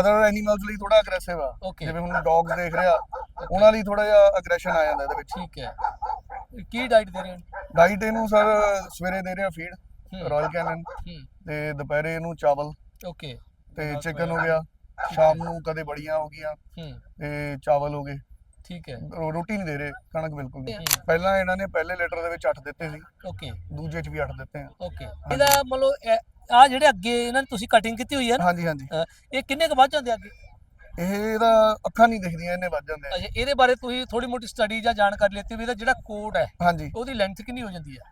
Other animals ਲਈ ਥੋੜਾ aggressive ਆ। Okay. ਜਿਵੇਂ ਹੁਣ ਡੌਗਸ ਦੇਖ ਰਿਹਾ ਉਹਨਾਂ ਲਈ ਥੋੜਾ ਜਿਹਾ ਅਗਰੈਸ਼ਨ ਆ ਜਾਂਦਾ ਇਹਦੇ ਵਿੱਚ। ਠੀਕ ਹੈ। ਕੀ ਡਾਈਟ ਦੇ ਰਹੇ ਹੋ? ਡਾਈਟ ਇਹਨੂੰ ਸਰ ਸਵੇਰੇ ਦੇ ਰਿਹਾ ਫੀਡ ਹੂੰ। ਰਾਇਲ ਕੈਨਨ ਹੂੰ। ਤੇ ਦੁਪਹਿਰੇ ਇਹਨੂੰ ਚਾਵਲ ਓਕੇ ਤੇ ਚਿਕਨ ਹੋ ਗਿਆ। ਸ਼ਾਮ ਨੂੰ ਕਦੇ ਬੜੀਆਂ ਹੋ ਗਈਆਂ ਹੂੰ। ਤੇ ਚਾਵਲ ਹੋ ਗਏ। ਠੀਕ ਹੈ। ਰੋ- ਰੋਟੀ ਨਹੀਂ ਦੇ ਰਹੇ ਕਣਕ ਬਿਲਕੁਲ ਨਹੀਂ। ਹੂੰ। ਪਹਿਲਾਂ ਇਹਨਾਂ ਨੇ ਪਹਿਲੇ ਲੀਟਰ ਦੇ ਵਿੱਚ 8 ਦਿੱਤੇ ਸੀ। ਓਕੇ ਦੂਜੇ 'ਚ ਵੀ 8 ਦਿੱਤੇ ਆ। ਓਕੇ ਇਹਦਾ ਮਤਲਬ ਆ ਜਿਹੜੇ ਅੱਗੇ ਇਹਨਾਂ ਨੇ ਤੁਸੀਂ ਕਟਿੰਗ ਕੀਤੀ ਹੋਈ ਹੈ ਨਾ ਹਾਂਜੀ ਹਾਂਜੀ। ਇਹ ਕਿੰਨੇ ਕੁ ਵੱਧ ਜਾਂਦੇ ਅੱਗੇ? ਇਹ ਇਹਦਾ ਅੱਖਾਂ ਨਹੀਂ ਦਿਖਦੀਆਂ ਇਹਨੇ ਵੱਜ ਜਾਂਦੇ ਆ। ਅੱਛਾ ਇਹਦੇ ਬਾਰੇ ਤੁਸੀਂ ਥੋੜੀ ਮੋਟੀ ਸਟੱਡੀ ਜਾਂ ਜਾਣਕਾਰੀ ਲੈਤੀ ਵੀ ਇਹਦਾ ਜਿਹੜਾ ਕੋਡ ਹੈ ਹਾਂਜੀ। ਉਹਦੀ ਲੈਂਥ ਕਿੰਨੀ ਹੋ ਜਾਂਦੀ ਹੈ?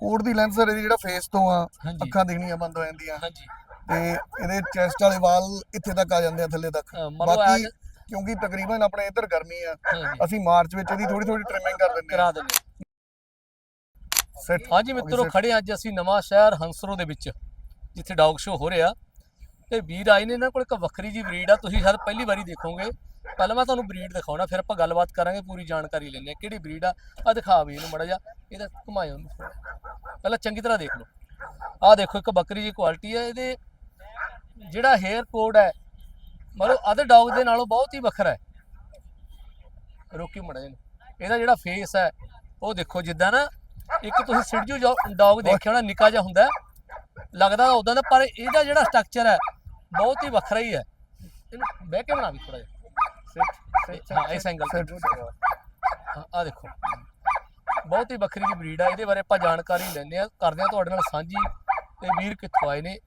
ਕੋਟ ਦੀ ਲੈਂਸ ਸਰ ਇਹਦੀ ਜਿਹੜਾ ਫੇਸ ਤੋਂ ਆ ਹਾਂਜੀ। ਅੱਖਾਂ ਦਿਖਣੀਆਂ ਬੰਦ ਹੋ ਜਾਂਦੀਆਂ। ਹਾਂਜੀ। ਤੇ ਇਹਦੇ ਚੈਸਟ ਵਾਲੇ ਵਾਲ ਇੱਥੇ ਤੱਕ ਆ ਜਾਂਦੇ ਆ ਥੱਲੇ ਤੱਕ। ਬਾਕੀ ਅੱਜ- ਕਿਉਂਕਿ ਤਕਰੀਬਨ ਆਪਣੇ ਇੱਧਰ ਗਰਮੀ ਆ ਹਾਂਜੀ। ਅਸੀਂ ਮਾਰਚ ਵਿੱਚ ਇਹਦੀ ਥੋੜੀ ਥੋੜੀ ਟ੍ਰਿਮਿੰਗ ਕਰ ਦਿੰਦੇ ਕਰਾ ਆ ਸੈਟ ਹਾਂਜੀ ਮਿੱਤਰੋ ਖੜੇ ਹਾਂ ਅੱਜ ਅਸੀਂ ਨਵਾਂ ਸ਼ਹਿਰ ਹੰਸਰੋ ਦੇ ਵਿੱਚ। ਜਿੱਥੇ ਡੌਗ ਸ਼ੋ ਹੋ ਰਿਹਾ ਤੇ ਵੀਰ ਆਏ ਨੇ ਇਹਨਾਂ ਕੋਲ ਇੱਕ ਵੱਖਰੀ ਜੀ ਬਰੀਡ ਆ, ਤੁਸੀਂ ਸ਼ਾਇਦ ਪਹਿਲੀ ਵਾਰੀ ਦੇਖੋਗੇ। ਪਹਿਲਾਂ ਮੈਂ ਤੁਹਾਨੂੰ ਬਰੀਡ ਦਿਖਾਉਣਾ, ਫਿਰ ਆਪਾਂ ਗੱਲਬਾਤ ਕਰਾਂਗੇ, ਪੂਰੀ ਜਾਣਕਾਰੀ ਲੈਣੇ ਕਿਹੜੀ ਬਰੀਡ ਆ। ਆ ਦਿਖਾ ਵੀ ਇਹਨੂੰ ਮੜਾ ਜਾ ਇਹਦਾ ਘੁਮਾਇਓ ਨੂੰ ਪਹਿਲਾਂ ਚੰਗੀ ਤਰ੍ਹਾਂ ਦੇਖ ਲਓ। ਆ ਦੇਖੋ, ਇੱਕ ਬੱਕਰੀ ਦੀ ਕੁਆਲਿਟੀ ਹੈ ਇਹਦੇ ਜਿਹੜਾ ਹੇਅਰ ਕੋਡ ਹੈ ਮਤਲਬ ਅਦਰ ਡੌਗ ਦੇ ਨਾਲੋਂ ਬਹੁਤ ਹੀ ਵੱਖਰਾ ਹੈ। ਰੋਕੀ ਮੜਾ ਇਹਨੂੰ। ਇਹਦਾ ਜਿਹੜਾ ਫੇਸ ਹੈ ਉਹ ਦੇਖੋ, ਜਿੱਦਾਂ ਨਾ ਇੱਕ ਤੁਸੀਂ ਸਿਡਜੂ ਡੌਗ ਦੇਖਿਆ ਹੋਣਾ, ਨਿੱਕਾ ਜਿਹਾ ਹੁੰਦਾ। ਲੱਗਦਾ ਤਾਂ ਉਦਾਂ ਦਾ ਪਰ ਇਹਦਾ ਜਿਹੜਾ ਸਟਰਕਚਰ ਹੈ ਬਹੁਤ ਹੀ ਵੱਖਰਾ ਹੀ ਹੈ। ਇਹਨੂੰ ਬਹਿ ਕੇ ਬਣਾ ਵੀ ਥੋੜਾ ਜਿਹਾ। ਹਾਂ ਇਸ ਐਂਗਲ ਤੇ। ਹਾਂ, ਆਹ ਦੇਖੋ। ਬਹੁਤ ਹੀ ਵੱਖਰੀ ਜੀ ਬਰੀਡ ਆ ਇਹਦੇ ਬਾਰੇ ਆਪਾਂ ਜਾਣਕਾਰੀ ਲੈਂਦੇ ਆ ਕਰਦੇ ਆ ਤੁਹਾਡੇ ਨਾਲ ਸਾਂਝੀ। ਤੇ ਵੀਰ ਕਿੱਥੋਂ ਆਏ ਨੇ?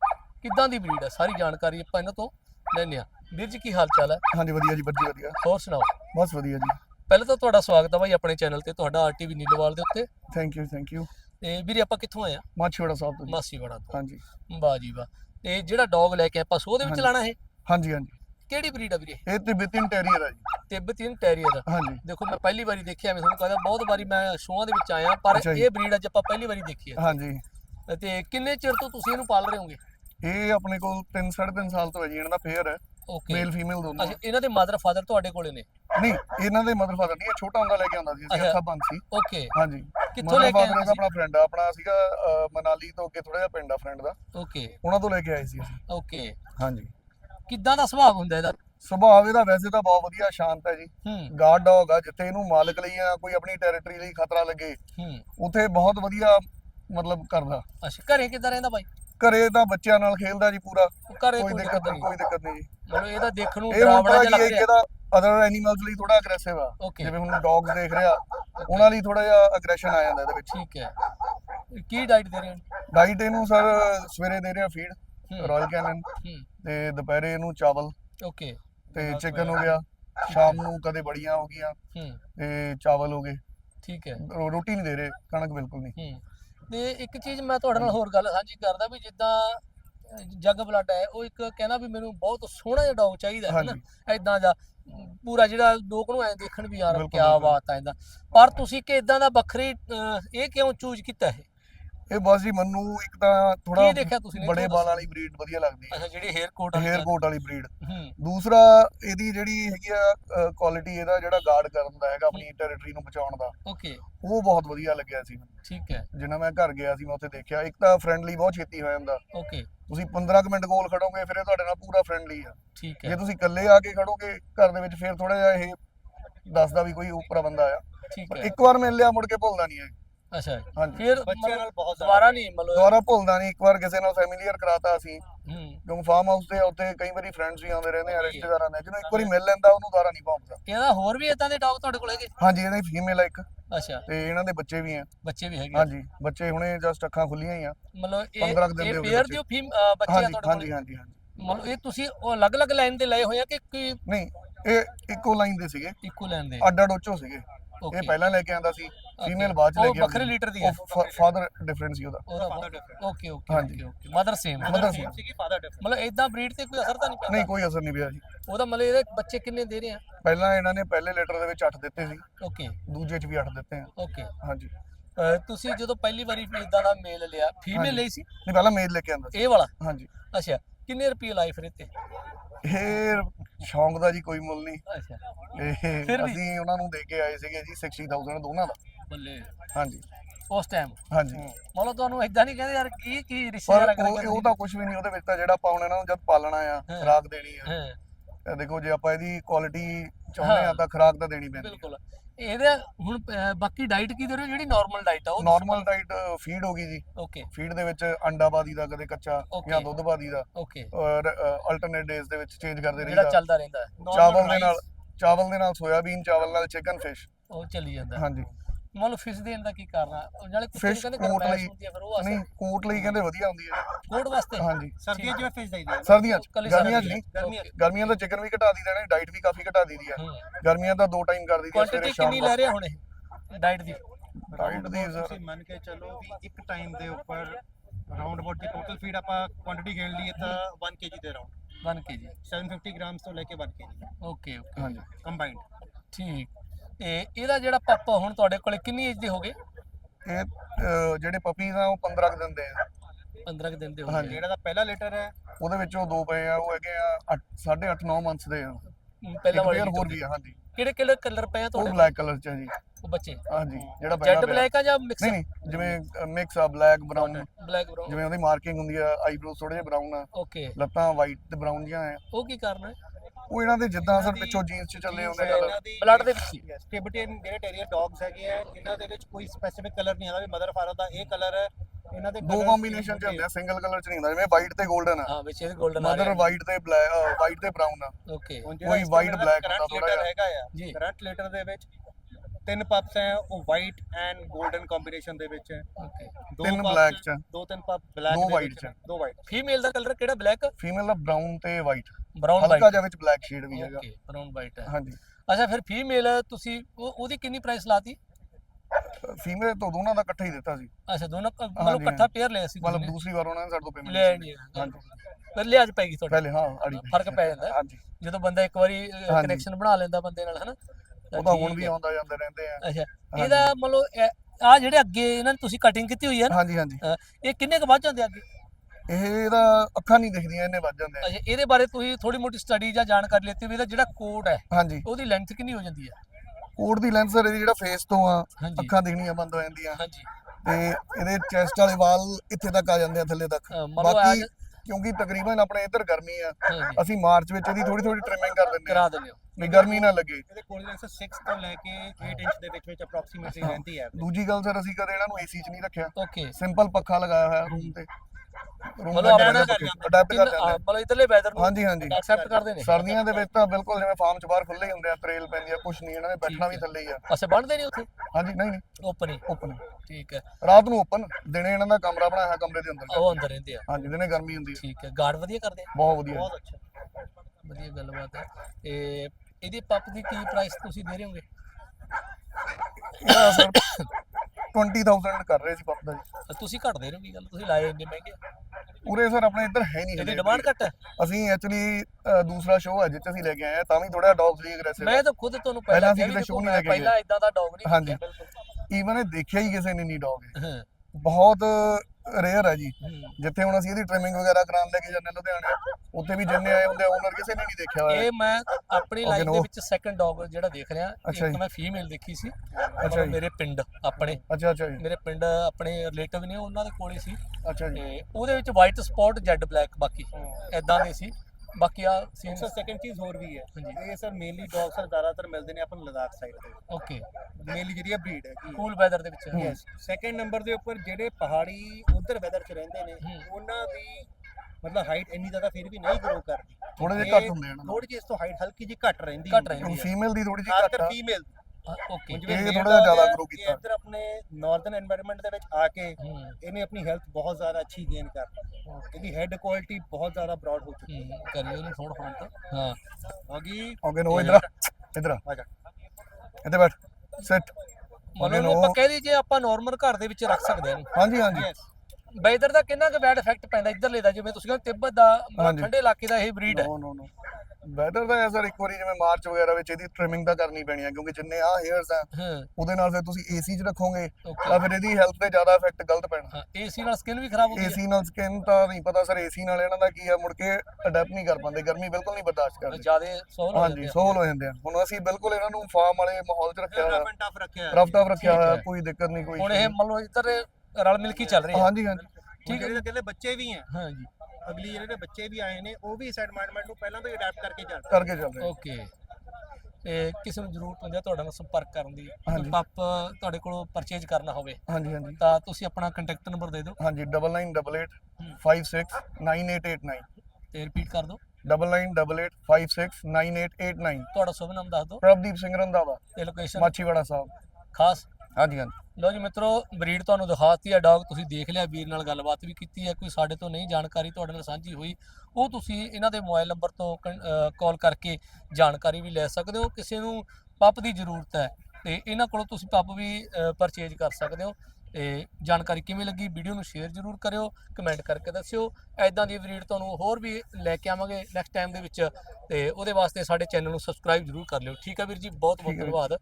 ਕਿੱਦਾਂ ਦੀ ਬਰੀਡ ਆ? ਸਾਰੀ ਜਾਣਕਾਰੀ ਆਪਾਂ ਇਹਨਾਂ ਤੋਂ ਲੈਂਦੇ ਆ ਵੀਰ ਜੀ ਕੀ ਹਾਲ ਚਾਲ ਹੈ? ਹਾਂਜੀ ਵਧੀਆ ਜੀ ਵਧੀਆ ਵਧੀਆ। ਹੋਰ ਸੁਣਾਓ? ਬਸ ਵਧੀਆ ਜੀ। ਪਹਿਲਾਂ ਤਾਂ ਤੁਹਾਡਾ ਸਵਾਗਤ ਹੈ ਭਾਈ ਆਪਣੇ ਚੈਨਲ ਤੇ ਤੁਹਾਡਾ ਆਰਟੀਵੀ ਨੀਲੋਵਾਲ ਦੇ ਉੱਤੇ। ਥੈਂਕ ਯੂ ਥੈਂਕ ਯੂ ਤੇ ਵੀਰੇ ਆਪਾਂ ਕਿੱਥੋਂ ਆਏ ਆ? ਮਾਛੀਵਾੜਾ ਸਾਹਿਬ ਤੋਂ ਜੀ। ਮਾਸੀਵਾੜਾ ਤੋਂ। ਹਾਂਜੀ। ਵਾਹ ਜੀ ਵਾਹ। ਤੇ ਜਿਹੜਾ ਡੌਗ ਲੈ ਕੇ ਆਪਾਂ ਸੋਹ ਦੇ ਵਿੱਚ ਹਾਂਜੀ। ਲਾਣਾ ਇਹ? ਹਾਂਜੀ ਹਾਂਜੀ। ਕਿਹੜੀ ਬਰੀਡ ਆ ਵੀਰੇ ਇਹ? ਤਿਬਤਨ ਟੈਰੀਅਰ ਆ ਜੀ। ਤਿੱਬਤੀਨ ਟੈਰੀਅਰ ਹਾਂਜੀ। ਦੇਖੋ ਮੈਂ ਪਹਿਲੀ ਵਾਰੀ ਦੇਖਿਆ ਮੈਂ ਤੁਹਾਨੂੰ ਕਹਿੰਦਾ ਬਹੁਤ ਵਾਰੀ ਮੈਂ ਸ਼ੋਆਂ ਦੇ ਵਿੱਚ ਆਇਆ ਪਰ ਅੱਛਾ ਜੀ। ਇਹ ਬਰੀਡ ਅੱਜ ਆਪਾਂ ਪਹਿਲੀ ਵਾਰੀ ਦੇਖੀ ਹੈ ਹਾਂਜੀ। ਤੇ ਕਿੰਨੇ ਚਿਰ ਤੋਂ ਤੁਸੀਂ ਇਹਨੂੰ ਪਾਲ ਰਹੇ ਹੋਗੇ? ਇਹ ਆਪਣੇ ਕੋਲ 3 3.5 ਸਾਲ ਤੋਂ ਹੈ ਜੀ ਇਹਨਾਂ ਦਾ ਪੇਅਰ ਹੈ। ਓਕੇ ਮੇਲ ਫੀਮੇਲ ਦੋਨੋਂ ਅੱਛਾ ਇਹਨਾਂ ਦੇ ਮਦਰ ਫਾਦਰ ਤੁਹਾਡੇ ਕੋਲੇ ਨੇ? ਨਹੀਂ ਇਹਨਾਂ ਦੇ ਮਦਰ ਫਾਦਰ ਨਹੀਂ ਇਹ ਛੋਟਾ ਹੁੰਦਾ ਲੈ ਕੇ ਆਉਂਦਾ ਸੀ ਅਸੀਂ ਅੱਛਾ। ਅੱਛਾ ਬੰਦ ਸੀ। ਓਕੇ ਹਾਂਜੀ। ਕਿੱਥੋਂ ਲੈ ਕੇ ਆਏ ਤੁਸੀਂ? ਆਪਣਾ ਫਰੈਂਡ ਆ ਆਪਣਾ ਸੀਗਾ ਅਹ, ਮਨਾਲੀ ਤੋਂ ਅੱਗੇ ਥੋੜਾ ਜਿਹਾ ਪਿੰਡ ਆ ਫਰੈਂਡ ਦਾ। ਓਕੇ। ਉਹਨਾਂ ਤੋਂ ਲੈ ਕੇ ਆਏ ਸੀ ਅਸੀਂ। ਓਕੇ। ਹਾਂਜੀ। ਕਿੱਦਾਂ ਦਾ ਸੁਭਾਅ ਹੁੰਦਾ ਇਹਦਾ? ਸੁਭਾਅ ਇਹਦਾ ਵੈਸੇ ਤਾਂ ਬਹੁਤ ਵਧੀਆ ਸ਼ਾਂਤ ਹੈ ਜੀ। ਹੂੰ। ਗਾਰਡ ਡੌਗ ਆ ਜਿੱਥੇ ਇਹਨੂੰ ਮਾਲਕ ਲਈ ਜਾਂ ਕੋਈ ਆਪਣੀ ਟੈਰੀਟਰੀ ਲਈ ਖਤਰਾ ਲੱਗੇ ਹੂੰ। ਉੱਥੇ ਬਹੁਤ ਵਧੀਆ ਮਤਲਬ ਕਰਦਾ। ਅੱਛਾ ਘਰੇ ਕਿੱਦਾਂ ਰਹਿੰਦਾ ਬਾਈ ਘਰੇ ਤਾਂ ਬੱਚਿਆਂ ਨਾਲ ਖੇਲਦਾ ਜੀ ਪੂਰਾ। ਘਰੇ ਕੋਈ ਦਿੱਕਤ ਨਹੀਂ ਕੋਈ ਦਿੱਕਤ ਨਹੀਂ ਜੀ। ਮਤਲਬ ਇਹਦਾ ਦੇਖਣ ਨੂੰ ਇਹ ਡਰਾਵਣਾ ਜਿਹਾ ਲੱਗ ਰਿਹਾ। ਇਹਦਾ ਅਦਰ ਐਨੀਮਲਸ ਲਈ ਥੋੜਾ ਅਗਰੈਸਿਵ ਆ। Okay. ਜਿਵੇਂ ਹੁਣ ਡੌਗਸ ਦੇਖ ਰਿਹਾ ਉਹਨਾਂ ਲਈ ਥੋੜਾ ਜਿਹਾ ਅਗਰੈਸ਼ਨ ਆ ਜਾਂਦਾ ਇਹਦੇ ਵਿੱਚ। ਠੀਕ ਹੈ। ਕੀ ਡਾਈਟ ਦੇ ਰਹੇ ਹੋ? ਡਾਈਟ ਇਹਨੂੰ ਸਰ ਸਵੇਰੇ ਦੇ ਰਿਹਾ ਫੀਡ ਹੂੰ। ਰਾਇਲ ਕੈਨਨ ਹੂੰ। ਤੇ ਦੁਪਹਿਰੇ ਇਹਨੂੰ ਚਾਵਲ। ਓਕੇ ਤੇ ਚਿਕਨ ਹੋ ਗਿਆ। ਸ਼ਾਮ ਨੂੰ ਕਦੇ ਬੜੀਆਂ ਹੋ ਗਈਆਂ। ਹੂੰ। ਤੇ ਚਾਵਲ ਹੋ ਗਏ। ਠੀਕ ਹੈ। ਰੋ- ਰੋਟੀ ਨਹੀਂ ਦੇ ਰਹੇ ਕਣਕ ਬਿਲਕੁਲ ਨਹੀਂ। ਹੂੰ। ਤੇ ਇੱਕ ਚੀਜ਼ ਮੈਂ ਤੁਹਾਡੇ ਨਾਲ ਹੋਰ ਗੱਲ ਸਾਂਝੀ ਕਰਦਾ ਵੀ ਜਿੱਦਾਂ ਅਹ, ਜੱਗ ਬਲੱਡ ਹੈ ਉਹ ਇੱਕ ਕਹਿੰਦਾ ਵੀ ਮੈਨੂੰ ਬਹੁਤ ਸੋਹਣਾ ਜਿਹਾ ਡੌਗ ਚਾਹੀਦਾ ਹੈ ਨਾ? ਹਾਂਜੀ। ਐਦਾਂ ਦਾ। ਪੂਰਾ ਜਿਹੜਾ ਲੋਕ ਨੂੰ ਐ ਦੇਖਣ ਵੀ ਯਾਰ ਕੀ। ਬਾਤ ਆ ਇਹਦਾ। ਪਰ ਤੁਸੀਂ ਕਿ ਇਦਾਂ ਦਾ ਵੱਖਰੀ ਇਹ ਕਿਉਂ ਚੂਜ਼ ਕੀਤਾ ਹੈ ਇਹ ਬਸ ਜੀ ਮੈਨੂੰ ਇੱਕ ਤਾਂ ਥੋੜਾ ਕੀ ਦੇਖਿਆ ਤੁਸੀਂ ਨੇ? ਬੜੇ ਇਹ ਬਾਲਾਂ। ਵਾਲੀ ਬਰੀਡ ਵਧੀਆ ਲੱਗਦੀ ਹੈ। ਅੱਛਾ ਜਿਹੜੀ ਹੇਅਰ ਕੋਟ ਹੇਅਰ ਕੋਟ ਵਾਲੀ ਬਰੀਡ ਦੂਸਰਾ ਇਹਦੀ ਜਿਹੜੀ ਹੈਗੀ ਆ ਕੁਆਲਿਟੀ ਇਹਦਾ ਜਿਹੜਾ ਗਾਰਡ ਕਰਨ ਦਾ ਹੈਗਾ ਆਪਣੀ ਟੈਰੀਟਰੀ ਨੂੰ ਬਚਾਉਣ ਦਾ। ਓਕੇ ਉਹ ਬਹੁਤ ਵਧੀਆ ਲੱਗਿਆ ਸੀ ਮੈਨੂੰ। ਠੀਕ ਹੈ। ਜਿੰਨਾ ਮੈਂ ਘਰ ਗਿਆ ਸੀ ਮੈਂ ਉੱਥੇ ਦੇਖਿਆ। ਇੱਕ ਤਾਂ ਫਰੈਂਡਲੀ ਬਹੁਤ ਛੇਤੀ ਹੋ ਜਾਂਦਾ। ਓਕੇ ਤੁਸੀਂ 15 ਕੁ ਮਿੰਟ ਕੋਲ ਖੜੋਗੇ ਫਿਰ ਇਹ ਤੁਹਾਡੇ ਨਾਲ ਪੂਰਾ ਫਰੈਂਡਲੀ ਆ। ਠੀਕ ਜੇ ਹੈ। ਤੁਸੀਂ ਇਕੱਲੇ ਆ ਕੇ ਖੜੋਗੇ ਘਰ ਦੇ ਵਿੱਚ ਫਿਰ ਥੋੜਾ ਜਿਹਾ ਇਹ ਦੱਸਦਾ ਵੀ ਕੋਈ ਉੱਪਰਾ ਬੰਦਾ ਆ। ਠੀਕ ਪਰ ਹੈ। ਇੱਕ ਵਾਰ ਮਿਲ ਲਿਆ ਮੁੜ ਕੇ ਭੁੱਲਦਾ ਨਹੀਂ ਹੈ ਅੱਛਾ ਹਾਂਜੀ। ਫਿਰ ਬੱਚਿਆਂ ਨਾਲ ਬਹੁਤ ਜ਼ਿਆਦਾ। ਦੁਬਾਰਾ ਨਹੀਂ ਮਤਲਬ ਦੁਬਾਰਾ ਭੁੱਲਦਾ ਨਹੀਂ ਇੱਕ ਵਾਰ ਕਿਸੇ ਨਾਲ ਫੈਮਿਲੀਅਰ ਕਰਾਤਾ ਅਸੀਂ। ਹੂੰ। ਕਿਉਂਕਿ ਫਾਰਮ ਹਾਊਸ ਤੇ ਉੱਥੇ ਕਈ ਵਾਰੀ ਫਰੈਂਡਸ ਵੀ ਆਉਂਦੇ ਰਹਿੰਦੇ ਆ ਰਿਸ਼ਤੇਦਾਰਾਂ ਦੇ ਜਿਹਨੂੰ ਇੱਕ ਵਾਰੀ ਮਿਲ ਲੈਂਦਾ ਉਹਨੂੰ ਦੁਬਾਰਾ ਨਹੀਂ ਪਾਉਂਦਾ ਇਹਦਾ ਹੋਰ ਵੀ ਇਦਾਂ ਦੇ ਡੌਗ ਤੁਹਾਡੇ ਕੋਲ ਹੈਗੇ? ਹਾਂਜੀ ਇਹਨਾਂ ਦੀ ਫੀਮੇਲ ਆ ਇੱਕ। ਅੱਛਾ। ਤੇ ਇਹਨਾਂ ਦੇ ਬੱਚੇ ਵੀ ਆ ਬੱਚੇ ਵੀ ਹੈਗੇ ਆ। ਹਾਂਜੀ ਬੱਚੇ ਹੁਣੇ ਜਸਟ ਅੱਖਾਂ ਖੁੱਲੀਆਂ ਹੀ ਆ। ਮਤਲਬ ਇਹ 15 ਕੁ ਦਿਨ ਇਹ ਦੇ ਪੇਅਰ ਬੱਚੇ। ਫੀਮ ਬੱਚੇ ਆ ਹਾਂਜੀ ਤੁਹਾਡੇ ਹਾਂਜੀ ਕੋਲ? ਹਾਂਜੀ ਹਾਂਜੀ ਮਤਲਬ ਇਹ ਤੁਸੀਂ ਉਹ ਅਲੱਗ-ਅਲੱਗ ਲਾਈਨ ਦੇ ਲਏ ਹੋਏ ਆ ਕਿ ਕੋਈ ਨਹੀਂ ਇਹ ਇੱਕੋ ਲਾਈਨ ਦੇ ਸੀਗੇ। ਇੱਕੋ ਲਾਈਨ ਦੇ। ਅੱਡ ਅੱਡ ਉੱਚੋ ਸੀਗੇ। Okay. ਇਹ ਪਹਿਲਾਂ ਲੈ ਕੇ ਆਂਦਾ ਸੀ ਫੀਮੇਲ ਬਾਅਦ ਚ ਲੈ ਉਹ ਕੇ ਵੱਖਰੇ ਲੀਟਰ ਦੀ ਹੈ। ਫਾਦਰ ਡਿਫਰੈਂਟ ਸੀ ਉਹਦਾ। ਓਕੇ ਓਕੇ ਹਾਂਜੀ। Okay okay mother same same। ਸੀਗੀ ਫਾਦਰ ਡਿਫਰੈਂਟ ਮਤਲਬ ਇਦਾਂ ਬਰੀਡ ਤੇ ਕੋਈ ਅਸਰ ਤਾਂ ਨਹੀਂ ਪੈਂਦਾ? ਨਹੀਂ ਕੋਈ ਅਸਰ ਨਹੀਂ ਪਿਆ ਜੀ। ਉਹਦਾ ਮਤਲਬ ਇਹਦੇ ਬੱਚੇ ਕਿੰਨੇ ਦੇ ਰਹੇ ਆ? ਪਹਿਲਾਂ ਇਹਨਾਂ ਨੇ ਪਹਿਲੇ ਲੀਟਰ ਦੇ ਵਿੱਚ 8 ਦਿੱਤੇ ਸੀ। ਓਕੇ ਦੂਜੇ ਚ ਵੀ 8 ਦਿੱਤੇ ਆ। ਓਕੇ ਹਾਂਜੀ। ਤੁਸੀਂ ਜਦੋਂ ਪਹਿਲੀ ਵਾਰੀ ਇਦਾਂ ਦਾ ਮੇਲ ਲਿਆ ਫੀਮੇਲ। ਲਈ ਸੀ? ਨਹੀਂ ਪਹਿਲਾਂ ਮੇਲ ਲੈ ਕੇ ਆਂਦਾ ਸੀ। ਇਹ ਵਾਲਾ? ਹਾਂਜੀ। ਅੱਛਾ ਕਿੰਨੇ ਰੁਪਏ ਲਾਏ ਫਿਰ ਇੱਥੇ? ਇਹ ਸ਼ੌਂਕ ਦਾ ਜੀ ਕੋਈ ਮੁੱਲ ਨਹੀਂ। ਅੱਛਾ। ਇਹ ਫਿਰ ਵੀ? ਅਸੀਂ ਉਹਨਾਂ ਨੂੰ ਦੇ ਕੇ ਆਏ ਸੀਗੇ ਜੀ 60000 ਦੋਨਾਂ ਦਾ। ਬੱਲੇ। ਹਾਂਜੀ। ਉਸ ਟਾਈਮ ਹਾਂਜੀ। ਮਤਲਬ ਤੁਹਾਨੂੰ ਇਦਾਂ ਨਹੀਂ ਕਹਿੰਦੇ ਯਾਰ ਕੀ ਕੀ ਪਰ ਰਿਸ਼ਤੇਦਾਰ ਉਹ ਉਹ ਤਾਂ ਕੁਝ ਵੀ ਨਹੀਂ ਉਹਦੇ ਵਿੱਚ ਤਾਂ ਜਿਹੜਾ ਇਹਨਾਂ ਨੂੰ ਜਦ ਪਾਲਣਾ ਆ ਹਾਂ। ਖੁਰਾਕ ਦੇਣੀ ਆ। ਹਾਂ। ਇਹ ਦੇਖੋ ਜੇ ਆਪਾਂ ਇਹਦੀ ਕੁਆਲਿਟੀ ਚਾਹੁੰਦੇ ਆ ਹਾਂ। ਤਾਂ ਖੁਰਾਕ ਤਾਂ ਦੇਣੀ ਪੈਂਦੀ ਬਿਲਕੁਲ। ਇਹਦੇ ਹੁਣ ਅਹ, ਬਾਕੀ ਡਾਈਟ ਕੀ ਦੇ ਰਹੇ ਹੋ? ਜਿਹੜੀ ਨਾਰਮਲ ਡਾਈਟ ਆ ਉਹ ਨਾਰਮਲ ਡਾਈਟ ਫੀਡ ਹੋ ਗਈ ਜੀ। ਓਕੇ ਫੀਡ ਦੇ ਵਿੱਚ ਅੰਡਾ ਪਾ ਦੀ ਕਦੇ ਕੱਚਾ Okay. ਜਾਂ ਦੁੱਧ ਪਾ ਦੀ। ਦਾ ਓਕੇ ਔਰ ਅਲਟਰਨੇਟ ਡੇਜ਼ ਦੇ ਵਿੱਚ ਚੇਂਜ ਕਰਦੇ ਜਿਹੜਾ ਰਹੀਦਾ। ਚੱਲਦਾ ਰਹਿੰਦਾ ਹੈ, ਚਾਵਲ ਦੇ ਨਾਲ ਚਾਵਲ ਦੇ ਨਾਲ ਸੋਇਆਬੀਨ ਚਾਵਲ ਨਾਲ ਚਿਕਨ ਫਿਸ਼ ਉਹ ਚੱਲੀ ਜਾਂਦਾ। ਹੈ। ਹਾਂਜੀ। ਮੰਨ ਲਓ ਫਿਸ਼ ਦੇਣ ਦਾ ਕੀ ਕਾਰਨ ਆ? ਨਾਲੇ ਕੁੱਤੇ ਨੂੰ Fish ਕਹਿੰਦੇ ਕੋਟ ਲਈ- ਹੁੰਦੀ ਆ ਫਿਰ ਉਹ ਨਹੀਂ ਕੋਟ ਲਈ ਕਹਿੰਦੇ ਵਧੀਆ ਹੁੰਦੀ ਹੈ ਕੋਟ ਵਾਸਤੇ? ਹਾਂਜੀ। ਸਰਦੀਆਂ ਮੈਂ ਫਿਸ਼ ਦਈਦੀ ਹੈ ਸਰਦੀਆਂ ਚ। ਕੱਲੀ ਗਰਮੀਆਂ ਚ ਨਹੀਂ। ਗਰਮੀਆਂ। ਗਰਮੀਆਂ ਦਾ ਚਿਕਨ ਵੀ ਘਟਾ ਦੀ ਦੇਣਾ ਡਾਈਟ ਵੀ ਕਾਫੀ ਘਟਾ ਦੀ ਦੀ ਹੈ। ਗਰਮੀਆਂ ਦਾ ਦੋ ਟਾਈਮ ਕਰ ਦੀ ਦੀ ਹੈ, ਕੁਆਂਟੀਟੀ ਸਵੇਰੇ ਸ਼ਾਮ ਕਿੰਨੀ ਲੈ ਰਿਹਾ ਹੁਣ ਇਹ? ਡਾਈਟ ਦੀ। ਡਾਈਟ ਦੀ Round about ਤੁਸੀਂ ਮੰਨ ਕੇ ਚੱਲੋ ਵੀ ਇੱਕ ਟਾਈਮ ਦੇ ਉੱਪਰ ਰਾਉਂਡ ਅਬਾਊਟ ਦੀ ਟੋਟਲ ਫੀਡ ਆਪਾਂ ਕੁਆਂਟੀਟੀ ਗਿਣ ਲਈਏ ਤਾਂ 1 kg ਦੇ ਰਾਉਂਡ 1 kg 750 ਗ੍ਰਾਮਸ ਤੋਂ ਲੈ ਕੇ 1 kg ਓਕੇ ਓਕੇ ਹਾਂਜੀ। ਕੰਬਾਈਨਡ ਠੀਕ। ਤੇ ਇਹਦਾ ਜਿਹੜਾ ਪਾਪਾ ਹੁਣ ਤੁਹਾਡੇ ਕੋਲੇ ਕਿੰਨੀ ਏਜ ਦੇ ਇਹ ਅਹ, ਜਿਹੜੇ ਪਪੀਜ਼ ਆ ਉਹ 15 ਕੁ ਦਿਨ ਦੇ ਆ। 15 ਕੁ ਦਿਨ ਦੇ ਹਾਂਜੀ। ਹੋਗੇ ਜਿਹੜਾ ਦਾ ਪਹਿਲਾ ਲੀਟਰ ਹੈ? ਉਹਦੇ ਵਿੱਚੋਂ ਦੋ ਪਏ ਆ ਉਹ ਹੈਗੇ ਆ 8.5 9 ਮੰਥਸ ਦੇ ਆ। ਪਹਿਲਾਂ ਇੱਕ ਵਾਲੇ ਪੇਅਰ ਹੋਰ ਵੀ ਆ ਹਾਂਜੀ। ਕਿਹੜੇ ਕਿਹੜੇ ਕਲਰ ਪਏ ਆ ਉਹ ਤੁਹਾਡੇ? ਬਲੈਕ ਕਲਰ ਚ ਆ ਜੀ। ਉਹ ਬੱਚੇ? ਹਾਂਜੀ ਜਿਹੜਾ ਪਹਿਲਾ ਪਿਆ। ਬਲੈਕ ਆ ਜਾਂ ਮਿਕਸ ਨਹੀਂ ਨਹੀਂ ਜਿਵੇਂ ਮਿਕਸ ਆ ਬਲੈਕ ਬਰਾਊਨ ਬਲੈਕ ਬਰਾਊਨ ਜਿਵੇਂ ਉਹਦੀ ਮਾਰਕਿੰਗ ਹੁੰਦੀ ਆ ਆਈਬ੍ਰੋਜ਼ ਥੋੜੇ ਜਿਹਾ ਬਰਾਊਨ ਆ। ਓਕੇ ਲੱਤਾਂ ਵਾਈਟ ਤੇ ਬਰਾਊਨ ਜਿਹਾ ਆ। ਉਹ ਕੀ ਕਾਰਨ ਹੈ? ਉਹ ਇਹਨਾਂ ਦੇ ਜਿੱਦਾਂ ਅਸਰ ਪਿੱਛੋਂ ਜੀਨਸ 'ਚ ਚੱਲੇ ਹੁੰਦੇ ਨੇ ਬਲੱਡ ਦੇ ਵਿੱਚ ਸੀ ਜਿਹੜੇ ਟੈਰੀਅਰ ਡੌਗਸ ਹੈਗੇ ਆ। ਇਹਨਾਂ ਦੇ ਵਿੱਚ ਕੋਈ ਸਪੈਸਿਫਿਕ ਕਲਰ ਨਹੀਂ ਹੈਗਾ ਵੀ ਮਦਰ ਫਾਦਰ ਦਾ ਇਹ ਕਲਰ ਹੈ ਇਹਨਾਂ ਦੇ ਦੋ ਕੰਬੀਨੇਸ਼ਨ ਚ ਹੁੰਦੇ ਆ ਸਿੰਗਲ ਕਲਰ ਚ ਨਹੀਂ ਹੁੰਦਾ ਜਿਵੇਂ ਵਾਈਟ ਤੇ 골ਡਨ ਆ। ਹਾਂ ਵਿੱਚ ਇਹ 골ਡਨ ਆ ਮਦਰ ਵਾਈਟ ਤੇ ਬਲੈਕ ਵਾਈਟ ਤੇ ਬਰਾਊਨ ਆ। ਓਕੇ ਕੋਈ ਵਾਈਟ ਬਲੈਕ ਹੁੰਦਾ ਥੋੜਾ ਜਿਹਾ ਹੈਗਾ ਆ ਕਰੰਟ ਲੇਟਰ ਦੇ ਵਿੱਚ ਤਿੰਨ ਪੱਪਸ ਹੈ ਉਹ ਵਾਈਟ ਐਂਡ 골ਡਨ ਕੰਬੀਨੇਸ਼ਨ ਦੇ ਵਿੱਚ। ਹੈ ਓਕੇ ਤਿੰਨ ਬਲੈਕ ਚ। ਦੋ ਤਿੰਨ ਪੱਪ ਬਲੈਕ ਦੋ ਵਾਈਟ ਚ। ਦੋ ਵਾਈਟ ਫੀਮੇਲ ਦਾ ਕਲਰ ਕਿਹੜਾ ਬਲੈਕ ਫੀਮੇਲ ਦਾ ਬਰਾਊਨ ਤੇ ਵਾਈਟ ਬਰਾਊਨ ਹਲਕਾ ਵਾਈਟ ਜਿਹਾ ਵਿੱਚ ਬਲੈਕ ਸ਼ੇਡ ਵੀ ਹੈਗਾ। ਓਕੇ ਬਰਾਊਨ ਵਾਈਟ ਹੈ। ਹਾਂਜੀ। ਅੱਛਾ ਫਿਰ ਫੀਮੇਲ ਤੁਸੀਂ ਉਹ- ਉਹਦੀ ਕਿੰਨੀ ਪ੍ਰਾਈਸ ਲਾਤੀ? ਫੀਮੇਲ ਤੋਂ ਦੋਨਾਂ ਦਾ ਇਕੱਠਾ ਹੀ ਦਿੱਤਾ ਸੀ। ਅੱਛਾ ਦੋਨੋਂ ਕ- ਮਤਲਬ ਹਾਂਜੀ, ਇਕੱਠਾ ਪੇਅਰ ਲਿਆ ਸੀ ਮਤਲਬ? ਦੂਸਰੀ ਵਾਰ ਉਹਨਾਂ ਨੇ ਸਾਡੇ ਤੋਂ ਪੇਮੈਂਟ ਲੈ ਨਹੀਂ ਹਾਂਜੀ। ਫਿਰ ਲਿਆਜ ਪੈ ਗਈ ਤੁਹਾਡੇ। ਪਹਿਲੇ ਹਾਂ ਆੜੀ ਫ਼ਰਕ ਪੈ ਜਾਂਦਾ। ਹੈ। ਹਾਂਜੀ। ਜਦੋਂ ਬੰਦਾ ਇੱਕ ਵਾਰੀ ਹਾਂਜੀ। ਕਨੈਕਸ਼ਨ ਬਣਾ ਲੈਂਦਾ ਬੰਦੇ ਨਾਲ ਹਨਾ? ਤਾਂ ਉਹ ਤਾਂ ਹੁਣ ਠੀਕ ਵੀ ਹੈ। ਆਉਂਦਾ ਜਾਂਦੇ ਰਹਿੰਦੇ ਆ। ਅੱਛਾ ਇਹਦਾ ਮਤਲਬ ਆ ਜਿਹੜੇ ਅੱਗੇ ਇਹਨਾਂ ਨੇ ਤੁਸੀਂ ਕਟਿੰਗ ਕੀਤੀ ਹੋਈ ਹੈ ਨਾ? ਹਾਂਜੀ ਹਾਂਜੀ। ਅ, ਇਹ ਕਿੰਨੇ ਕੁ ਵੱਧ ਜਾਂਦੇ ਅੱਗੇ? ਇਹਦਾ ਅੱਖਾਂ ਨਹੀਂ ਦਿਖਦੀਆਂ ਇਹਨੇ ਵੱਜ ਜਾਂਦੇ। ਅੱਛਾ ਇਹਦੇ ਬਾਰੇ ਤੁਸੀਂ ਥੋੜੀ ਮੋਟੀ ਸਟੱਡੀ ਜਾਂ ਜਾਣਕਾਰੀ ਲੈਤੀ ਵੀ ਇਹਦਾ ਜਿਹੜਾ ਕੋਡ ਹੈ ਹਾਂਜੀ। ਉਹਦੀ ਲੈਂਥ ਕਿੰਨੀ ਹੋ ਜਾਂਦੀ ਹੈ? ਕੋਡ ਦੀ ਲੈਂਸ ਇਹਦੀ ਜਿਹੜਾ ਫੇਸ ਤੋਂ ਆ ਹਾਂਜੀ। ਅੱਖਾਂ ਦਿਖਣੀਆਂ ਬੰਦ ਹੋ ਜਾਂਦੀਆਂ। ਹਾਂਜੀ। ਤੇ ਇਹਦੇ ਚੈਸਟ ਵਾਲੇ ਵਾਲ ਇੱਥੇ ਤੱਕ ਆ ਜਾਂਦੇ ਆ ਥੱਲੇ ਤੱਕ। ਅ, ਮਤਲਬ ਬਾਕੀ ਅੱਜ ਕਿਉਂਕਿ ਤਕਰੀਬਨ ਆਪਣੇ ਇੱਧਰ ਗਰਮੀ ਆ ਹਾਂਜੀ। ਅਸੀਂ ਮਾਰਚ ਵਿੱਚ ਇਹਦੀ ਥੋੜੀ ਥੋੜੀ ਟ੍ਰਿਮਿੰਗ ਕਰ ਦਿੰਦੇ ਆ। ਕਰਾ ਦਿੰਦੇ ਹੋ। ਵੀ ਗਰਮੀ ਨਾ ਲੱਗੇ। ਇਹਦੇ ਕੋਲਡੈਂਸ 6 ਤੋਂ ਲੈ ਕੇ 8 ਇੰਚ ਦੇ ਵਿੱਚ ਵਿੱਚ ਅਪਰੋਕਸੀਮੇਟਲੀ ਰਹਿੰਦੀ ਹੈ। ਦੂਜੀ ਗੱਲ ਸਰ ਅਸੀਂ ਕਦੇ ਇਹਨਾਂ ਨੂੰ ਏਸੀ 'ਚ ਨਹੀਂ ਰੱਖਿਆ। ਓਕੇ ਸਿੰਪਲ ਪੱਖਾ ਲਗਾਇਆ ਹੋਇਆ ਰੂਮ ਤੇ। ਰੂਮ ਮਤਲਬ ਦਾ ਆਪਣਾ ਅਡੈਪਟ ਕਰ ਜਾਂਦੇ। ਆ, ਆ। ਮਤਲਬ ਇਧਰਲੇ ਵੈਦਰ ਨੂੰ ਹਾਂਜੀ ਹਾਂਜੀ। ਐਕਸੈਪਟ ਕਰਦੇ ਨੇ। ਸਰਦੀਆਂ ਦੇ ਵਿੱਚ ਤਾਂ ਬਿਲਕੁਲ ਜਿਵੇਂ ਫਾਰਮ 'ਚ ਬਾਹਰ ਖੁੱਲੇ ਹੀ ਹੁੰਦੇ ਆ ਤਰੇਲ ਪੈਂਦੀ ਆ ਕੁਛ ਨਹੀਂ ਇਹਨਾਂ ਨੇ ਬੈਠਣਾ ਵੀ ਥੱਲੇ ਹੀ ਆ। ਅੱਛਾ ਬਣਦੇ ਨਹੀਂ ਉੱਥੇ? ਹਾਂਜੀ ਨਹੀਂ ਨਹੀਂ। ਓਪਨ ਹੀ? ਓਪਨ ਠੀਕ ਹੈ ਰਾਤ ਨੂੰ ਓਪਨ ਦਿਨੇ ਇਹਨਾਂ ਦਾ ਕਮਰਾ ਬਣਾਇਆ ਹੋਇਆ ਕਮਰੇ ਦੇ ਅੰਦਰ ਉਹ ਅੰਦਰ ਰਹਿੰਦੇ ਆ। ਹਾਂਜੀ ਦਿਨੇ ਗਰਮੀ ਹੁੰਦੀ ਹੈ ਠੀਕ ਹੈ ਗਾਰਡ ਵਧੀਆ ਕਰਦੇ ਆ? ਬਹੁਤ ਵਧੀਆ। ਬਹੁਤ ਅੱਛਾ। ਵਧੀਆ ਗੱਲਬਾਤ ਹੈ ਤੇ ਇਹਦੀ ਪੱਪ ਦੀ ਕੀ ਪ੍ਰਾਈਸ ਤੁਸੀਂ ਦੇ ਰਹੇ ਹੋਗੇ? 20000 ਕਰ ਰਹੇ ਸੀ ਪੱਪ ਦਾ ਜੀ ਤੁਸੀਂ ਘੱਟ ਦੇ ਰਹੇ ਹੋ ਕੀ ਗੱਲ? ਤੁਸੀਂ ਲਾਏ ਇੰਨੇ ਮਹਿੰਗੇ? ਉਰੇ ਸਰ ਆਪਣੇ ਇੱਧਰ ਹੈ ਨਹੀਂ ਇਹਦੀ ਡਿਮਾਂਡ ਘੱਟ ਹੈ? ਅਸੀਂ ਐਕਚੁਅਲੀ ਦੂਸਰਾ ਸ਼ੋਅ ਹੈ ਜਿੱਥੇ ਅਸੀਂ ਲੈ ਕੇ ਆਏ ਆ ਤਾਂ ਵੀ ਥੋੜਾ ਡੌਗਸ ਲਈ ਅਗਰੈਸਿਵ ਮੈਂ ਤਾਂ ਖੁਦ ਤੁਹਾਨੂੰ ਪਹਿਲਾਂ ਪਹਿਲਾਂ ਅਸੀਂ ਕਿਹਾ ਵੀ ਕਿਤੇ show ਦੇਖੋ ਨਹੀਂ ਲੈ ਮੈਂ ਕੇ ਪਹਿਲਾਂ ਇਦਾਂ ਦਾ ਡੌਗ ਨਹੀਂ ਹਾਂਜੀ। ਬਿਲਕੁਲ। ਈਵਨ ਇਹ ਦੇਖਿਆ ਹੀ ਕਿਸੇ ਨੇ ਨਹੀਂ ਡੌਗ ਹਾਂ। ਬਹੁਤ ਰੇਅਰ ਹੈ ਜੀ। ਜਿੱਥੇ ਹੁਣ ਅਸੀਂ ਇਹਦੀ ਟ੍ਰਿਮਿੰਗ ਵਗੈਰਾ ਕਰਾਉਣ ਲੈ ਕੇ ਜਾਂਦੇ ਲੁਧਿਆਣੇ ਉੱਥੇ ਵੀ ਜਿੰਨੇ ਆਏ ਹੁੰਦੇ ਓਨਰ ਕਿਸੇ ਨੇ ਨਹੀਂ ਦੇਖਿਆ ਹੋਇਆ। ਇਹ ਮੈਂ ਆਪਣੀ ਲਾਈਫ ਦੇ. ਵਿੱਚ ਸੈਕੰਡ ਡੌਗ ਜਿਹੜਾ ਦੇਖ ਰਿਹਾ ਇੱਕ। ਮੈਂ ਫੀਮੇਲ ਦੇਖੀ ਸੀ ਅੱਛਾ। ਮੇਰੇ ਪਿੰਡ ਆਪਣੇ। ਅੱਛਾ ਅੱਛਾ ਜੀ। ਮੇਰੇ ਪਿੰਡ ਆਪਣੇ ਰਿਲੇਟਿਵ ਨੇ ਉਹਨਾਂ ਦੇ ਕੋਲੇ ਸੀ। ਅੱਛਾ ਜੀ। ਤੇ ਉਹਦੇ ਵਿੱਚ ਵਾਈਟ ਸਪੌਟ ਜੈਡ ਬਲੈਕ ਬਾਕੀ। ਐਦਾਂ ਦੇ ਸੀ। ਬਾਕੀ ਆ ਸੀਨ ਸਰ ਸੈਕੰਡ ਚੀਜ਼ ਹੋਰ ਵੀ ਹੈ। ਹਾਂਜੀ। ਇਹ ਸਰ ਮੇਨਲੀ ਡੌਗ ਸਰ ਜ਼ਿਆਦਾਤਰ ਮਿਲਦੇ ਨੇ ਆਪਾਂ ਨੂੰ ਲਦਾਖ ਸਾਈਡ ਤੇ। ਓਕੇ ਮੇਨਲੀ ਜਿਹੜੀ ਬਰੀਡ ਹੈ। ਕੂਲ ਵੈਦਰ ਦੇ ਵਿੱਚ। ਯੈਸ ਸੈਕੰਡ ਨੰਬਰ ਦੇ ਉੱਪਰ ਜਿਹੜੇ ਪਹਾੜੀ ਉਧਰ ਵੈਦਰ 'ਚ ਰਹਿੰਦੇ ਨੇ ਹੂੰ। ਉਹਨਾਂ ਦੀ ਮਤਲਬ ਹਾਈਟ ਇੰਨੀ ਜ਼ਿਆਦਾ ਫਿਰ ਵੀ ਨਹੀਂ ਗਰੋ ਕਰਦੀ। ਥੋੜੇ ਜਿਹੇ ਘੱਟ ਹੁੰਦੇ ਹਨ ਥੋੜੀ ਜਿਹੀ ਇਸ ਤੋਂ ਹਾਈਟ ਹਲਕੀ ਜਿਹੀ ਘੱਟ ਰਹਿੰਦੀ ਘੱਟ ਹੁੰਦੀ ਹੈ। ਰਹਿੰਦੀ ਹੈ। ਫੀਮੇਲ ਦੀ ਥੋੜੀ ਜਿਹੀ ਘੱਟ ਆ। ਫੀਮੇਲ ਓਕੇ ਜਿਵੇਂ ਇਹ ਥੋੜਾ ਜ਼ਿਆਦਾ ਗਰੋ ਕੀਤਾ। ਇੱਧਰ ਆਪਣੇ ਨਾਰਥਰਨ এনवायरमेंट ਦੇ ਵਿੱਚ ਆ ਕੇ ਇਹਨੇ ਆਪਣੀ ਹੈਲਥ ਬਹੁਤ ਜ਼ਿਆਦਾ ਅੱਛੀ ਗੇਨ ਕਰ ਲਈ। ਇਹਦੀ ਹੈਡ ਕੁਆਲਿਟੀ ਬਹੁਤ ਜ਼ਿਆਦਾ ਬ੍ਰੌਡ ਹੋ ਚੁੱਕੀ ਹੈ। ਕਰੀਏ ਥੋੜਾ ਫੋਨ ਹਾਂ। ਹੋਗੀ ਹੋਗੇ ਨੋ ਇਧਰ ਇਧਰ ਆ। ਜਾ। ਇੱਧਰ ਬੈਠ। ਸਿਟ ਮਤਲਬ ਆਪਾਂ ਕਹਿ ਜੇ ਆਪਾਂ ਨਾਰਮਲ ਘਰ ਦੇ ਵਿੱਚ ਰੱਖ ਸਕਦੇ ਹਾਂ। ਹਾਂਜੀ ਹਾਂਜੀ। ਵੈਦਰ ਦਾ ਕਿੰਨਾ ਕੁ ਬੈਡ ਇਫੈਕਟ ਪੈਂਦਾ ਇੱਧਰਲੇ ਦਾ? ਜਿਵੇਂ ਤੁਸੀਂ ਕਹਿੰਦੇ ਤਿੱਬਤ ਦਾ ਠੰਡੇ ਇਲਾਕੇ ਦਾ ਇਹ ਬਰੀਡ ਹੈ। ਨੋ ਨੋ ਨੋ ਵੈਦਰ ਦਾ ਸਰ ਇੱਕ ਵਾਰੀ ਜਿਵੇਂ ਮਾਰਚ ਵਗੈਰਾ ਵਿੱਚ ਇਹਦੀ ਟ੍ਰਿਮਿੰਗ ਤਾਂ ਕਰਨੀ ਪੈਣੀ ਹੈ ਕਿਉਂਕਿ ਜਿੰਨੇ ਆ ਹੇਅਰਸ ਆ ਉਹਦੇ ਨਾਲ ਫਿਰ ਤੁਸੀਂ ਏਸੀ 'ਚ ਰੱਖੋਗੇ ਤਾਂ ਫਿਰ ਇਹਦੀ ਹੈਲਥ ਤੇ ਜ਼ਿਆਦਾ ਇਫੈਕਟ ਗਲਤ ਪੈਣਾ। ਹਾਂ ਏਸੀ ਨਾਲ ਸਕਿਨ ਵੀ ਖਰਾਬ ਹੁੰਦੀ ਹੈ? ਏਸੀ ਨਾਲ ਸਕਿਨ ਤਾਂ ਨਹੀਂ ਪਤਾ ਸਰ ਏਸੀ ਨਾਲ ਇਹਨਾਂ ਦਾ ਕੀ ਆ ਮੁੜ ਕੇ ਅਡੈਪਟ ਨਹੀਂ ਕਰ ਪਾਉਂਦੇ ਗਰਮੀ ਬਿਲਕੁਲ ਨਹੀਂ ਬਰਦਾਸ਼ਤ ਕਰਦੇ। ਜਿਆਦੇ ਸੋਲ ਹੋ ਹਾਂਜੀ ਜਾਂਦੇ ਆ। ਸੋਲ ਹੋ ਜਾਂਦੇ ਆ। ਹੁਣ ਅਸੀਂ ਬਿਲਕੁਲ ਇਹਨਾਂ ਨੂੰ ਫਾਰਮ ਵਾਲੇ ਮਾਹੌਲ 'ਚ ਰੱਖਿਆ ਹੋਇਆ। ਰਫ ਰੱਖਿਆ। ਰਫ ਰੱਖਿਆ ਹੋਇਆ ਹੈ। ਕੋਈ ਦਿੱਕਤ ਨਹੀਂ ਕੋਈ ਹੁਣ ਇਹ ਮੰਨ ਲਓ ਇੱਧਰ ਰਲ ਮਿਲ ਕੇ ਚੱਲ ਰਹੀ ਹੈ। ਹਾਂਜੀ ਹਾਂਜੀ। ਠੀਕ ਹੈ ਕਹਿੰਦੇ ਬੱਚੇ ਵੀ ਹੈ। ਹਾਂਜੀ। ਅਗਲੀ ਜਿਹੜੇ ਬੱਚੇ ਵੀ ਆਏ ਨੇ ਉਹ ਵੀ ਇਸ ਐਡਵਾਂਟਮੈਂਟ ਨੂੰ ਪਹਿਲਾਂ ਤੋਂ ਹੀ ਅਡਾਪਟ ਕਰਕੇ ਚੱਲ ਕਰਕੇ ਚੱਲ ਰਹੇ ਓਕੇ ਤੇ ਕਿਸੇ ਨੂੰ ਜ਼ਰੂਰਤ ਹੁੰਦੀ ਹੈ ਤੁਹਾਡਾ ਨਾਲ ਸੰਪਰਕ ਕਰਨ ਦੀ ਹਾਂਜੀ। ਪੰਪ ਤੁਹਾਡੇ ਕੋਲੋਂ ਪਰਚੇਜ ਕਰਨਾ ਹੋਵੇ ਹਾਂਜੀ ਹਾਂਜੀ। ਤਾਂ ਤੁਸੀਂ ਆਪਣਾ ਕੰਟੈਕਟ ਨੰਬਰ ਦੇ ਦਿਓ। ਹਾਂਜੀ 9988 569889 ਤੇ ਰਿਪੀਟ ਕਰ ਦਿਓ। 9988 569889 ਤੁਹਾਡਾ ਸ਼ੁਭ ਨਾਮ ਦੱਸ ਦਿਓ। ਪ੍ਰਭਦੀਪ ਸਿੰਘ ਰੰਧਾਵਾ। ਤੇ ਲੋਕੇਸ਼ਨ ਮਾਚੀਵਾੜਾ ਸਾਹਿਬ। ਖਾਸ? ਹਾਂਜੀ ਹਾਂਜੀ। ਲੋ ਜੀ ਮਿੱਤਰੋ ਬਰੀਡ ਤੁਹਾਨੂੰ ਦਿਖਾਤੀ ਹੈ ਡੌਗ ਤੁਸੀਂ ਦੇਖ ਲਿਆ ਵੀਰ ਨਾਲ ਗੱਲਬਾਤ ਵੀ ਕੀਤੀ ਹੈ ਕੋਈ ਸਾਡੇ ਤੋਂ ਨਹੀਂ ਜਾਣਕਾਰੀ ਤੁਹਾਡੇ ਨਾਲ ਸਾਂਝੀ ਹੋਈ ਉਹ ਤੁਸੀਂ ਇਹਨਾਂ ਦੇ ਮੋਬਾਈਲ ਨੰਬਰ ਤੋਂ ਕਾਲ ਕਰਕੇ ਜਾਣਕਾਰੀ ਵੀ ਲੈ ਸਕਦੇ ਹੋ ਕਿਸੇ ਨੂੰ ਪੱਪ ਦੀ ਜ਼ਰੂਰਤ ਹੈ ਤੇ ਇਹਨਾਂ ਕੋਲੋਂ ਤੁਸੀਂ ਪੱਪ ਵੀ ਪਰਚੇਜ ਕਰ ਸਕਦੇ ਹੋ ਤੇ ਜਾਣਕਾਰੀ ਕਿਵੇਂ ਲੱਗੀ ਵੀਡੀਓ ਨੂੰ ਸ਼ੇਅਰ ਜ਼ਰੂਰ ਕਰਿਓ ਕਮੈਂਟ ਕਰਕੇ ਦੱਸਿਓ ਐਦਾਂ ਦੀ ਬਰੀਡ ਤੁਹਾਨੂੰ ਹੋਰ ਵੀ ਲੈ ਕੇ ਆਵਾਂਗੇ ਨੈਕਸਟ ਟਾਈਮ ਦੇ ਵਿੱਚ ਤੇ ਉਹਦੇ ਵਾਸਤੇ ਸਾਡੇ ਚੈਨਲ ਨੂੰ ਸਬਸਕ੍ਰਾਈਬ ਜ਼ਰੂਰ ਕਰ ਲਿਓ। ਠੀਕ ਹੈ ਵੀਰ ਜੀ ਬਹੁਤ ਬਹੁਤ ਧੰਨਵਾਦ।